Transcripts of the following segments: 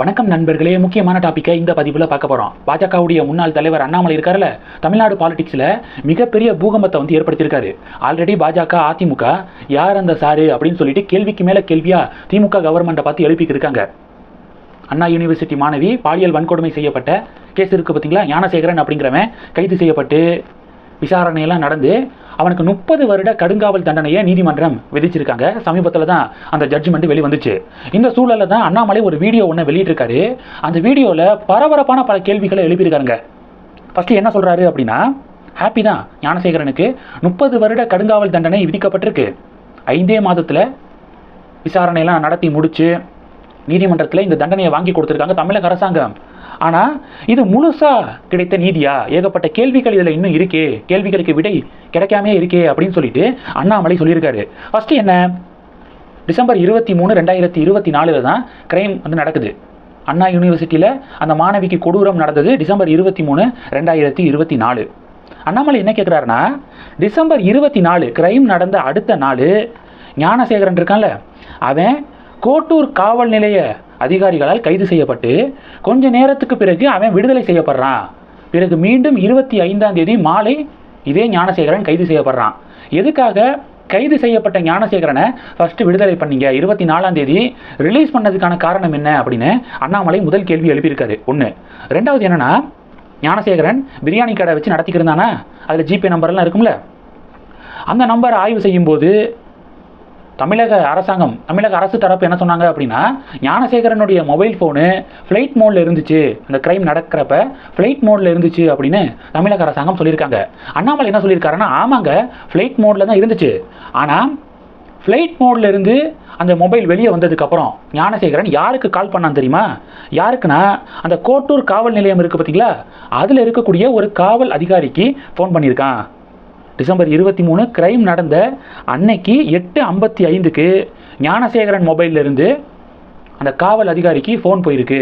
வணக்கம் நண்பர்களே முக்கியமான டாப்பிக்கை இந்த பதிவில் பார்க்க போகிறோம் பாஜகவுடைய முன்னாள் தலைவர் அண்ணாமலை இருக்கார்ல தமிழ்நாடு பாலிடிக்ஸில் மிகப்பெரிய பூகம்பத்தை வந்து ஏற்படுத்தியிருக்காரு. ஆல்ரெடி பாஜக அதிமுக யார் அந்த சாரு அப்படின்னு சொல்லிட்டு கேள்விக்கு மேலே கேள்வியாக திமுக கவர்மெண்ட்டை பார்த்து எழுப்பிக்கிட்டு இருக்காங்க. அண்ணா யூனிவர்சிட்டி மாணவி பாலியல் வன்கொடுமை செய்யப்பட்ட கேஸ் இருக்குது பார்த்தீங்களா ஞானசேகரன் அப்படிங்கிறவன் கைது செய்யப்பட்டு விசாரணையெல்லாம் நடந்து அவனுக்கு முப்பது வருட கடுங்காவல் தண்டனையை நீதிமன்றம் விதிச்சிருக்காங்க. சமீபத்தில் தான் அந்த ஜட்ஜ்மெண்ட் வெளி வந்துச்சு இந்த சூழலில் தான் அண்ணாமலை ஒரு வீடியோ ஒன்று வெளியிட்டிருக்காரு. அந்த வீடியோவில் பரபரப்பான பல கேள்விகளை எழுப்பியிருக்காருங்க. ஃபஸ்ட்டு என்ன சொல்கிறாரு அப்படின்னா ஹாப்பி தான் ஞானசேகரனுக்கு முப்பது வருட கடுங்காவல் தண்டனை விதிக்கப்பட்டிருக்கு. ஐந்தே மாதத்தில் விசாரணையெல்லாம் நடத்தி முடித்து நீதிமன்றத்தில் இந்த தண்டனையை வாங்கி கொடுத்துருக்காங்க தமிழக அரசாங்கம். ஆனால் இது முழுசாக கிடைத்த நீதியா? ஏகப்பட்ட கேள்விகள் இதில் இன்னும் இருக்கே. கேள்விகளுக்கு விடை கிடைக்காமே இருக்கே அப்படின்னு சொல்லிட்டு அண்ணாமலை சொல்லியிருக்காரு. ஃபஸ்ட்டு என்ன? டிசம்பர் இருபத்தி மூணு ரெண்டாயிரத்தி இருபத்தி நாலில் தான் கிரைம் வந்து நடக்குது. அண்ணா யூனிவர்சிட்டியில் அந்த மாணவிக்கு கொடூரம் நடந்தது டிசம்பர் இருபத்தி மூணு ரெண்டாயிரத்தி இருபத்தி நாலு. அண்ணாமலை என்ன கேட்குறாருன்னா டிசம்பர் இருபத்தி நாலு கிரைம் நடந்த அடுத்த நாள் ஞானசேகரன் இருக்கான்ல அவன் கோட்டூர் காவல் நிலைய அதிகாரிகளால் கைது செய்யப்பட்டு கொஞ்ச நேரத்துக்கு பிறகு அவன் விடுதலை செய்யப்படுறான். பிறகு மீண்டும் இருபத்தி ஐந்தாம் தேதி மாலை இதே ஞானசேகரன் கைது செய்யப்படுறான். எதுக்காக கைது செய்யப்பட்ட ஞானசேகரனை ஃபஸ்ட்டு விடுதலை பண்ணீங்க? இருபத்தி நாலாம் தேதி ரிலீஸ் பண்ணதுக்கான காரணம் என்ன அப்படின்னு அண்ணாமலை முதல் கேள்வி எழுப்பியிருக்காரு. ஒன்று ரெண்டாவது என்னன்னா ஞானசேகரன் பிரியாணி கடை வச்சு நடத்திக்கிருந்தானா அதில் ஜிபே நம்பர்லாம் இருக்கும்ல? அந்த நம்பரை ஆய்வு செய்யும்போது தமிழக அரசாங்கம் தமிழக அரசு தரப்பு என்ன சொன்னாங்க அப்படின்னா ஞானசேகரனுடைய மொபைல் ஃபோனு ஃப்ளைட் மோடில் இருந்துச்சு. அந்த கிரைம் நடக்கிறப்ப ஃப்ளைட் மோடில் இருந்துச்சு அப்படின்னு தமிழக அரசாங்கம் சொல்லியிருக்காங்க. அண்ணாமலை என்ன சொல்லியிருக்காருன்னா ஆமாங்க ஃப்ளைட் மோடில் தான் இருந்துச்சு. ஆனால் ஃப்ளைட் மோடில் இருந்து அந்த மொபைல் வெளியே வந்ததுக்கப்புறம் ஞானசேகரன் யாருக்கு கால் பண்ணான் தெரியுமா? யாருக்குன்னா அந்த கோட்டூர் காவல் நிலையம் இருக்குது பார்த்தீங்களா அதில் இருக்கக்கூடிய ஒரு காவல் அதிகாரிக்கு ஃபோன் பண்ணியிருக்கான். டிசம்பர் இருபத்தி மூணு கிரைம் நடந்த அன்னைக்கு எட்டு ஐம்பத்தி ஐந்துக்கு ஞானசேகரன் மொபைல்லேருந்து அந்த காவல் அதிகாரிக்கு ஃபோன் போயிருக்கு.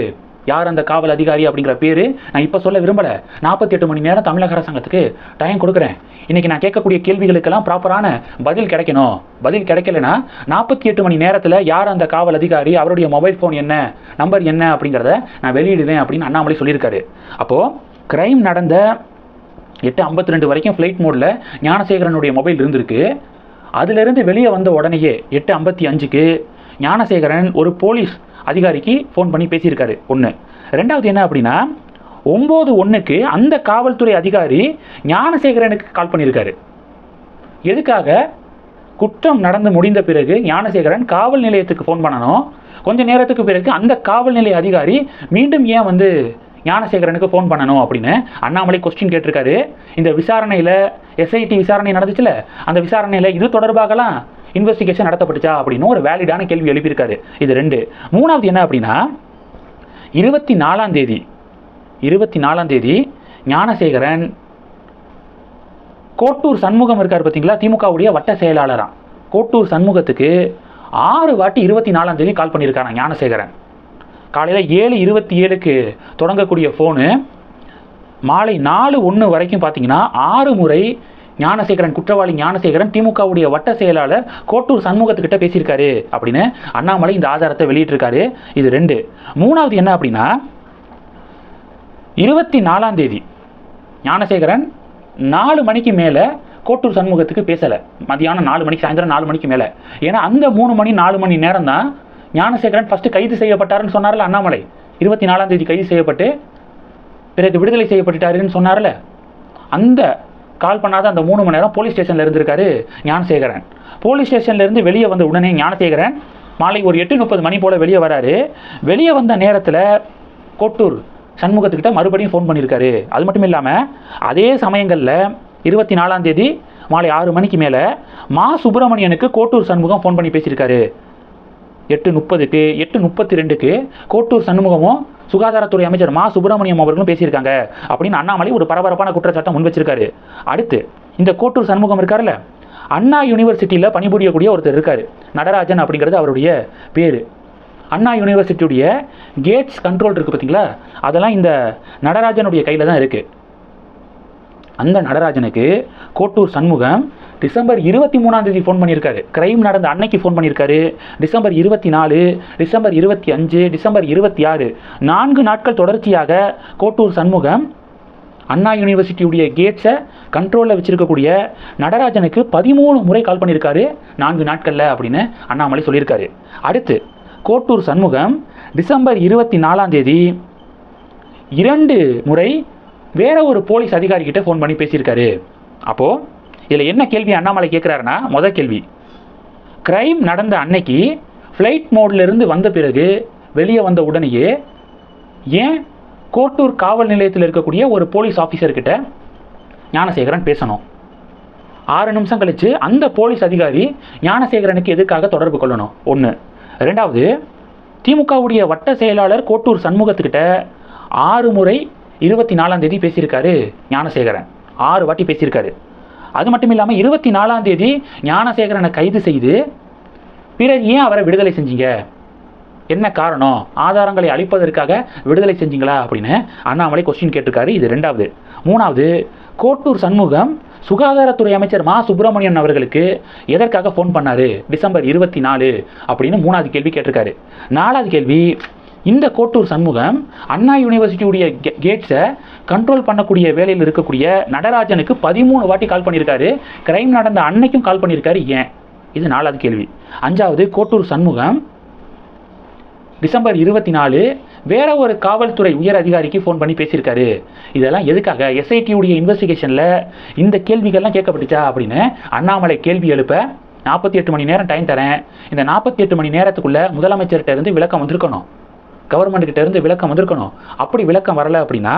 யார் அந்த காவல் அதிகாரி அப்படிங்கிற பேர் நான் இப்போ சொல்ல விரும்பலை. நாற்பத்தி எட்டு மணி நேரம் தமிழக அரசாங்கத்துக்கு டைம் கொடுக்குறேன். இன்றைக்கி நான் கேட்கக்கூடிய கேள்விகளுக்கெல்லாம் ப்ராப்பரான பதில் கிடைக்கணும். பதில் கிடைக்கலனா நாற்பத்தி எட்டு மணி நேரத்தில் யார் அந்த காவல் அதிகாரி அவருடைய மொபைல் ஃபோன் என்ன நம்பர் என்ன அப்படிங்கிறத நான் வெளியிடுவேன் அப்படின்னு அண்ணாமலை சொல்லியிருக்காரு. அப்போது கிரைம் நடந்த எட்டு ஐம்பத்தி ரெண்டு வரைக்கும் ஃப்ளைட் மோடில் ஞானசேகரனுடைய மொபைல் இருந்திருக்கு. அதிலிருந்து வெளியே வந்த உடனேயே எட்டு ஐம்பத்தி அஞ்சுக்கு ஞானசேகரன் ஒரு போலீஸ் அதிகாரிக்கு ஃபோன் பண்ணி பேசியிருக்காரு ஒன்று ரெண்டாவது என்ன அப்படின்னா ஒம்பது ஒன்றுக்கு அந்த காவல்துறை அதிகாரி ஞானசேகரனுக்கு கால் பண்ணியிருக்காரு. எதுக்காக? குற்றம் நடந்து முடிந்த பிறகு ஞானசேகரன் காவல் நிலையத்துக்கு ஃபோன் பண்ணணும். கொஞ்ச நேரத்துக்கு பிறகு அந்த காவல் நிலைய அதிகாரி மீண்டும் ஏன் வந்து ஞானசேகரனுக்கு ஃபோன் பண்ணணும் அப்படின்னு அண்ணாமலை கொஸ்டின் கேட்டிருக்காரு. இந்த விசாரணையில் எஸ்ஐடி விசாரணை நடந்துச்சுல அந்த விசாரணையில் இது தொடர்பாகலாம் இன்வெஸ்டிகேஷன் நடத்தப்பட்டுச்சா அப்படின்னு ஒரு வேலிடான கேள்வி எழுப்பியிருக்காரு. இது ரெண்டு. மூணாவது என்ன அப்படின்னா இருபத்தி நாலாம் தேதி இருபத்தி நாலாம் தேதி ஞானசேகரன் கோட்டூர் சண்முகம் இருக்கார் பார்த்தீங்களா? திமுகவுடைய வட்ட செயலாளராக கோட்டூர் சண்முகத்துக்கு ஆறு வாட்டி இருபத்தி நாலாம் தேதி கால் பண்ணியிருக்காராம் ஞானசேகரன். காலையில் ஏழு இருபத்தி ஏழுக்கு தொடங்கக்கூடிய ஃபோனு மாலை நாலு ஒன்று வரைக்கும் பார்த்தீங்கன்னா ஆறு முறை ஞானசேகரன் குற்றவாளி ஞானசேகரன் திமுகவுடைய வட்ட செயலாளர் கோட்டூர் சண்முகத்துக்கிட்ட பேசியிருக்காரு அப்படின்னு அண்ணாமலை இந்த ஆதாரத்தை வெளியிட்டிருக்காரு. இது ரெண்டு. மூணாவது என்ன அப்படின்னா இருபத்தி நாலாம் தேதி ஞானசேகரன் நாலு மணிக்கு மேலே கோட்டூர் சண்முகத்துக்கு பேசலை. மதியானம் நாலு மணிக்கு சாயந்தரம் நாலு மணிக்கு மேலே. ஏன்னா அந்த மூணு மணி நாலு மணி நேரம் தான் ஞானசேகரன் ஃபஸ்ட்டு கைது செய்யப்பட்டாருன்னு சொன்னார்ல அண்ணாமலை. இருபத்தி நாலாம் தேதி கைது செய்யப்பட்டு பிறகு விடுதலை செய்யப்பட்டுட்டாருன்னு சொன்னார்ல. அந்த கால் பண்ணாத அந்த மூணு மணி நேரம் போலீஸ் ஸ்டேஷனில் இருந்திருக்காரு ஞானசேகரன். போலீஸ் ஸ்டேஷன்லேருந்து வெளியே வந்த உடனே ஞானசேகரன் மாலை ஒரு எட்டு முப்பது மணி போல் வெளியே வராரு. வெளியே வந்த நேரத்தில் கோட்டூர் சண்முகத்துக்கிட்ட மறுபடியும் ஃபோன் பண்ணியிருக்காரு அது மட்டும் இல்லாமல் அதே சமயங்களில் இருபத்தி நாலாம் தேதி மாலை ஆறு மணிக்கு மேலே மா சுப்பிரமணியனுக்கு கோட்டூர் சண்முகம் ஃபோன் பண்ணி பேசியிருக்காரு. எட்டு முப்பதுக்கு எட்டு முப்பத்தி ரெண்டுக்கு கோட்டூர் சண்முகமும் சுகாதாரத்துறை அமைச்சர் மா சுப்பிரமணியம் அவர்களும் பேசியிருக்காங்க அப்படின்னு அண்ணாமலை ஒரு பரபரப்பான குற்றச்சாட்டை முன் வச்சிருக்காரு. அடுத்து இந்த கோட்டூர் சண்முகம் இருக்காருல்ல அண்ணா யூனிவர்சிட்டியில் பணிபுரியக்கூடிய ஒருத்தர் இருக்காரு நடராஜன் அப்படிங்கிறது அவருடைய பேர். அண்ணா யூனிவர்சிட்டியுடைய கேட்ஸ் கண்ட்ரோல் இருக்குது பார்த்தீங்களா அதெல்லாம் இந்த நடராஜனுடைய கையில் தான் இருக்குது அந்த நடராஜனுக்கு கோட்டூர் சண்முகம் டிசம்பர் இருபத்தி மூணாம் தேதி ஃபோன் பண்ணியிருக்காரு. கிரைம் நடந்த அன்னைக்கு ஃபோன் பண்ணியிருக்காரு. டிசம்பர் இருபத்தி நாலு டிசம்பர் இருபத்தி அஞ்சு டிசம்பர் இருபத்தி ஆறு. நான்கு நாட்கள் தொடர்ச்சியாக கோட்டூர் சண்முகம் அண்ணா யூனிவர்சிட்டியுடைய கேட்ஸை கண்ட்ரோலில் வச்சுருக்கக்கூடிய நடராஜனுக்கு பதிமூணு முறை கால் பண்ணியிருக்காரு. நான்கு நாட்களில் அப்படின்னு அண்ணாமலை சொல்லியிருக்காரு. அடுத்து கோட்டூர் சண்முகம் டிசம்பர் இருபத்தி நாலாம் தேதி இரண்டு முறை வேற ஒரு போலீஸ் அதிகாரிக்கிட்ட ஃபோன் பண்ணி பேசியிருக்காரு. அப்போது இதில் என்ன கேள்வி அண்ணாமலை கேட்குறாருன்னா மொதல் கேள்வி. கிரைம் நடந்த அன்னைக்கு ஃப்ளைட் மோட்லேருந்து வந்த பிறகு வெளியே வந்த உடனேயே ஏன் கோட்டூர் காவல் நிலையத்தில் இருக்கக்கூடிய ஒரு போலீஸ் ஆஃபீஸர்கிட்ட ஞானசேகரன் பேசணும்? ஆறு நிமிஷம் கழித்து அந்த போலீஸ் அதிகாரி ஞானசேகரனுக்கு எதுக்காக தொடர்பு கொள்ளணும்? ஒன்று ரெண்டாவது திமுகவுடைய வட்ட செயலாளர் கோட்டூர் சண்முகத்துக்கிட்ட ஆறு முறை இருபத்தி நாலாம் தேதி பேசியிருக்காரு ஞானசேகரன். ஆறு வாட்டி பேசியிருக்காரு. அது மட்டும் இல்லாமல் இருபத்தி நாலாம் தேதி ஞானசேகரனை கைது செய்து பிறகு ஏன் அவரை விடுதலை செஞ்சீங்க? என்ன காரணம்? ஆதாரங்களை அளிப்பதற்காக விடுதலை செஞ்சீங்களா? அப்படின்னு அண்ணாமலை கொஸ்டின் கேட்டிருக்காரு. இது ரெண்டாவது. மூணாவது கோட்டூர் சண்முகம் சுகாதாரத்துறை அமைச்சர் மா. சுப்பிரமணியன் அவர்களுக்கு எதற்காக ஃபோன் பண்ணாரு? டிசம்பர் இருபத்தி நாலு அப்படின்னு மூணாவது கேள்வி கேட்டிருக்காரு. நாலாவது கேள்வி இந்த கோட்டூர் சண்முகம் அண்ணா யூனிவர்சிட்டியுடைய கே- கேட்ஸை கண்ட்ரோல் பண்ணக்கூடிய வேலையில் இருக்கக்கூடிய நடராஜனுக்கு பதிமூணு வாட்டி கால் பண்ணியிருக்காரு கிரைம் நடந்த அன்னைக்கும் கால் பண்ணியிருக்காரு ஏன்? இது நாலாவது கேள்வி. அஞ்சாவது கோட்டூர் சண்முகம் டிசம்பர் இருபத்தி நாலு வேற ஒரு காவல்துறை உயர் அதிகாரிக்கு ஃபோன் பண்ணி பேசியிருக்காரு. இதெல்லாம் எதுக்காக? எஸ்ஐடியுடைய இன்வெஸ்டிகேஷனில் இந்த கேள்விகள்லாம் கேட்கப்பட்டுச்சா அப்படின்னு அண்ணாமலை கேள்வி எழுப்ப நாற்பத்தி எட்டு மணி நேரம் டைம் தரேன். இந்த நாற்பத்தி எட்டு மணி நேரத்துக்குள்ளே முதலமைச்சர்கிட்ட இருந்து விளக்கம் வந்திருக்கணும். கவர்மெண்ட் இருந்து விளக்கம் வந்திருக்கணும். அப்படி விளக்கம் வரலை அப்படின்னா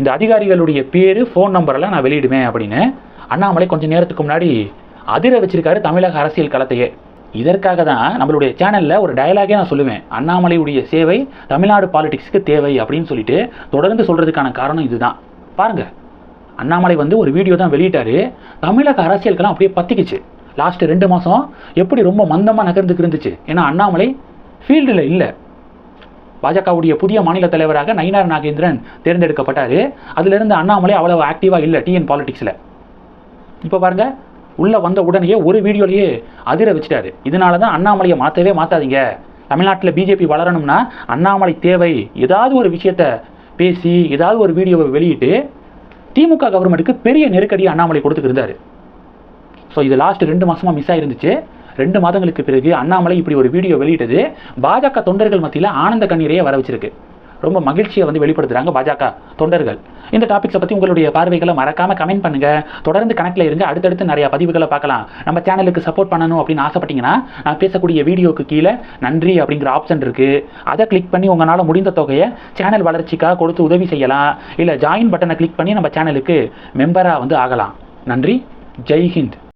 இந்த அதிகாரிகளுடைய பேர் ஃபோன் நம்பரெல்லாம் நான் வெளியிடுவேன் அப்படின்னு அண்ணாமலை கொஞ்சம் நேரத்துக்கு முன்னாடி அதிர வச்சிருக்காரு தமிழக அரசியல் களத்தையே. இதற்காக தான் நம்மளுடைய சேனலில் ஒரு டயலாகே நான் சொல்லுவேன். அண்ணாமலையுடைய சேவை தமிழ்நாடு பாலிடிக்ஸ்க்கு தேவை அப்படின்னு சொல்லிட்டு தொடர்ந்து சொல்கிறதுக்கான காரணம் இதுதான். பாருங்கள் அண்ணாமலை வந்து ஒரு வீடியோ தான் வெளியிட்டார். தமிழக அரசியலுக்கெல்லாம் அப்படியே பற்றிக்குச்சு லாஸ்ட்டு ரெண்டு மாதம் எப்படி ரொம்ப மந்தமாக நகர்ந்துக்கு இருந்துச்சு. ஏன்னா அண்ணாமலை ஃபீல்டில் இல்லை. பாஜகவுடைய புதிய மாநில தலைவராக நயினார் நாகேந்திரன் தேர்ந்தெடுக்கப்பட்டார். அதிலிருந்து அண்ணாமலை அவ்வளவு ஆக்டிவாக இல்லை டிஎன் பாலிடிக்ஸில் இப்போ பாருங்க உள்ளே வந்த உடனேயே ஒரு வீடியோலேயே அதிர வச்சுட்டாரு. இதனால தான் அண்ணாமலையை மாற்றவே மாற்றாதீங்க தமிழ்நாட்டில் பிஜேபி வளரணும்னா அண்ணாமலை தேவை. ஏதாவது ஒரு விஷயத்த பேசி ஏதாவது ஒரு வீடியோவை வெளியிட்டு திமுக கவர்மெண்ட்டுக்கு பெரிய நெருக்கடியை அண்ணாமலை கொடுத்துட்டு ஸோ இது லாஸ்ட் ரெண்டு மாசமா மிஸ் ஆயிருந்துச்சு. ரெண்டு மாதங்களுக்கு பிறகு அண்ணாமலை இப்படி ஒரு வீடியோ வெளியிட்டது. பாஜக தொண்டர்கள் மத்தியில் ஆனந்த கண்ணீரையே வர வச்சிருக்கு. ரொம்ப மகிழ்ச்சியை வந்து வெளிப்படுத்துறாங்க பாஜக தொண்டர்கள். இந்த டாபிக்ஸை பற்றி உங்களுடைய பார்வைகளை மறக்காமல் கமெண்ட் பண்ணுங்கள் தொடர்ந்து கணக்கில் இருங்க. அடுத்தடுத்து நிறைய பதிவுகளை பார்க்கலாம். நம்ம சேனலுக்கு சப்போர்ட் பண்ணணும் அப்படின்னு ஆசைப்பட்டீங்கன்னா நான் பேசக்கூடிய வீடியோக்கு கீழே நன்றி அப்படிங்கிற ஆப்ஷன் இருக்குது அதை கிளிக் பண்ணி உங்களால் முடிந்த தொகையை சேனல் வளர்ச்சிக்காக கொடுத்து உதவி செய்யலாம். இல்லை ஜாயின் பட்டனை கிளிக் பண்ணி நம்ம சேனலுக்கு மெம்பராக வந்து ஆகலாம். நன்றி. ஜெய் ஹிந்த்.